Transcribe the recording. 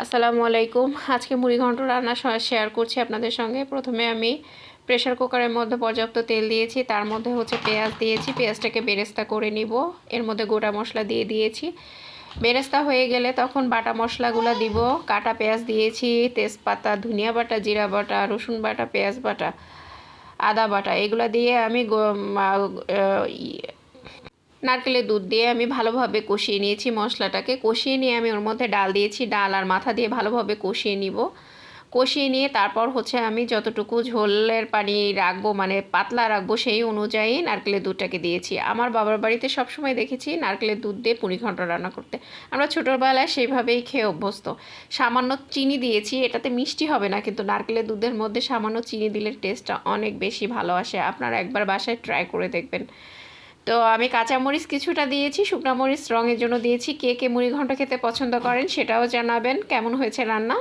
আসসালামু আলাইকুম। আজকে মুড়ি ঘন্ট রান্না শেয়ার করছি আপনাদের সঙ্গে। প্রথমে আমি প্রেশার কুকারের মধ্যে পর্যাপ্ত তেল দিয়েছি। তার মধ্যে হচ্ছে পেঁয়াজ দিয়েছি। পেঁয়াজটাকে বেরেস্তা করে নিব। এর মধ্যে গোটা মশলা দিয়ে দিয়েছি। বেরেস্তা হয়ে গেলে তখন বাটা মশলাগুলো দিব। কাটা পেঁয়াজ দিয়েছি, তেজপাতা, ধনিয়া বাটা, জিরা বাটা, রসুন বাটা, পেঁয়াজ বাটা, আদা বাটা। এগুলো দিয়ে আমি নারকেলের দুধ দিয়ে আমি ভালোভাবে কষিয়ে নিয়েছি মশলাটাকে। কষিয়ে নিয়ে আমি ওর মধ্যে ডাল দিয়েছি। ডাল আর মাথা দিয়ে ভালোভাবে কষিয়ে নিব। কষিয়ে নিয়ে তারপর হচ্ছে আমি যতটুকু ঝোলের পানি রাখব মানে পাতলা রাখব সেই অনুযায়ী নারকেলের দুধটাকে দিয়েছি। আমার বাবার বাড়িতে সবসময় দেখেছি নারকেলের দুধ দিয়ে পুরি ঘন্ট রান্না করতে। আমরা ছোটোবেলায় সেইভাবেই খেয়ে অভ্যস্ত। সামান্য চিনি দিয়েছি, এটাতে মিষ্টি হবে না, কিন্তু নারকেলের দুধের মধ্যে সামান্য চিনি দিলে টেস্টটা অনেক বেশি ভালো আসে। আপনারা একবার বাসায় ট্রাই করে দেখবেন। তো আমি কাঁচামরিচ কিছুটা দিয়েছি, শুকনা মরিচ রঙের জন্য দিয়েছি। কে কে মুড়ি ঘন্ট খেতে পছন্দ করেন সেটাও জানাবেন। কেমন হয়েছে রান্না?